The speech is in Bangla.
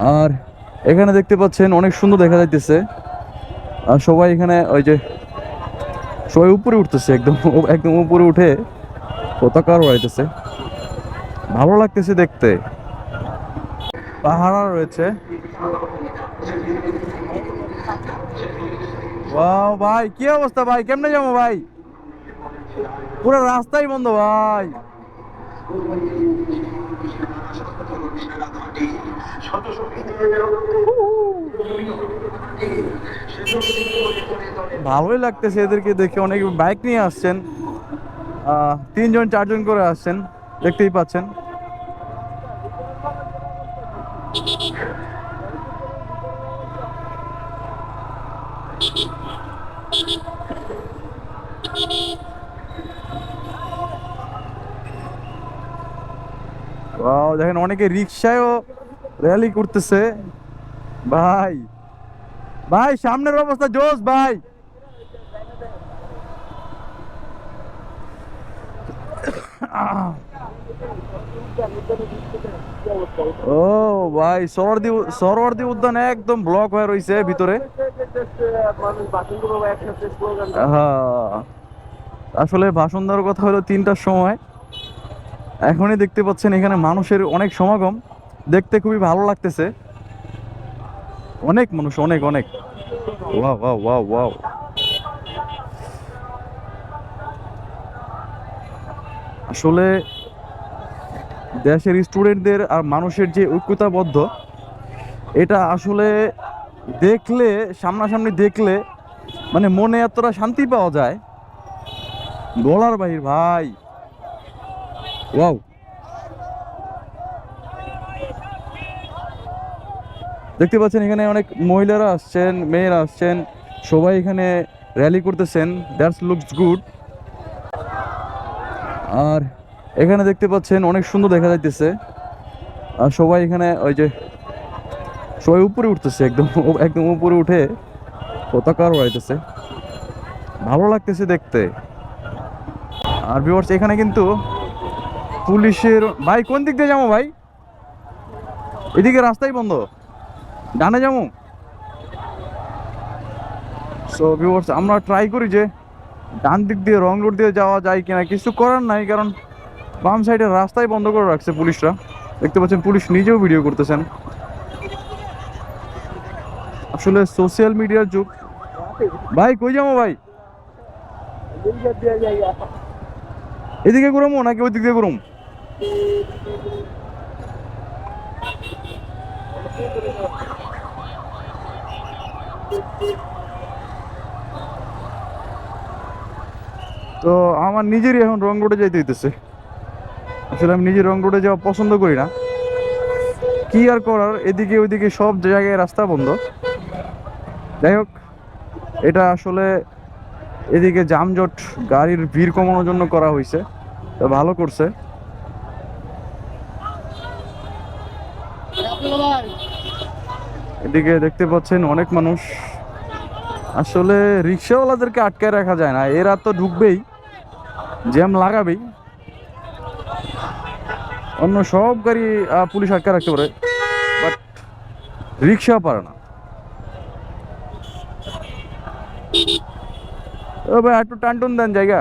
আর এখানে দেখতে পাচ্ছেন অনেক সুন্দর দেখা যাইতেছে। আর সবাই এখানে ওই যে সবাই উপরে উঠতেছে, একদম একদম উপরে উঠে পতাকা উড়াইতেছে ভালো লাগতেছে দেখতে। পাহাড়া রয়েছে। ভাই, কি অবস্থা ভাই? কেমনে যাব ভাই? পুরো রাস্তাই বন্ধ ভাই। ভালোই লাগতেছে এদেরকে দেখে। অনেক বাইক নিয়ে আসছেন। তিনজন, চারজন করে আসছেন। দেখতেই পাচ্ছেন। দেখেন, অনেকে রিক্সায়ও র্যালি করতেছে। ভাই ভাই, সামনের অবস্থা জোস ভাই। ও, ভাই সরদি সরওয়ার্দি উদ্যান একদম ব্লক হয়ে রয়েছে ভিতরে। আসলে ভাষণ দেওয়ার কথা হলো তিনটার সময়। এখনই দেখতে পাচ্ছেন এখানে মানুষের অনেক সমাগম। দেখতে খুবই ভালো লাগতেছে। অনেক মানুষ, অনেক অনেক। ওয়াও ওয়াও আসলে দেশের স্টুডেন্টদের আর মানুষের যে ঐক্যতাবদ্ধ, এটা আসলে দেখলে, সামনাসামনি দেখলে মানে মনে এতটা শান্তি পাওয়া যায়। বলার বাহির, ভাই। ওয়াও। দেখতে পাচ্ছেন, এখানে অনেক মহিলারা আসছেন, মেয়েরা আসছেন, সবাই এখানে র্যালি করতেছেন দ্যাটস লুকস গুড আর এখানে দেখতে পাচ্ছেন, অনেক সুন্দর দেখা যাইতেছে। আর সবাই এখানে ওই যে, সবাই উপরে উঠতেছে, একদম একদম উপরে উঠে পতাকা উড়াইতেছে ভালো লাগতেছে দেখতে। আর ভিউয়ার্স এখানে কিন্তু পুলিশের, ভাই, কোন দিক দিয়ে যাব ভাই? এদিকে রাস্তাই বন্ধ। ডানে যাব সো ভিউয়ার্স আমরা ট্রাই করি যে ডান দিক দিয়ে রং রোড দিয়ে যাওয়া যায় কিনা। কিছু করার নাই, কারণ বাম সাইডের রাস্তাই বন্ধ করে রাখছে পুলিশরা। দেখতে পাচ্ছেন, পুলিশ নিজেও ভিডিও করতেছেন। আসলে সোশ্যাল মিডিয়ার যুগ। ভাই, কই যাব ভাই? এদিকে ঘুরমো নাকি ওই দিক দিয়ে ঘুরুম? তো আমার নিজেরই এখন রং রোডে যাইতে হইতেছে। আসলে আমি নিজে রং রোডে যাওয়া পছন্দ করি না। কি আর করার, এদিকে ওইদিকে সব জায়গায় রাস্তা বন্ধ। যাই হোক, এটা আসলে এদিকে যানজট, গাড়ির ভিড় কমানোর জন্য করা হয়েছে তো ভালো করছে। এদিকে দেখতে পাচ্ছেন অনেক মানুষ। আসলে রিক্সাওয়ালাদেরকে আটকায় রাখা যায় না, এরা তো ঢুকবেই, জ্যাম লাগাবেই। অন্য সব গাড়ি পুলিশ আটকে রাখতে পারে, বাট রিক্সা পারে না। ও ভাই, একটু টান টুন দেন জায়গা।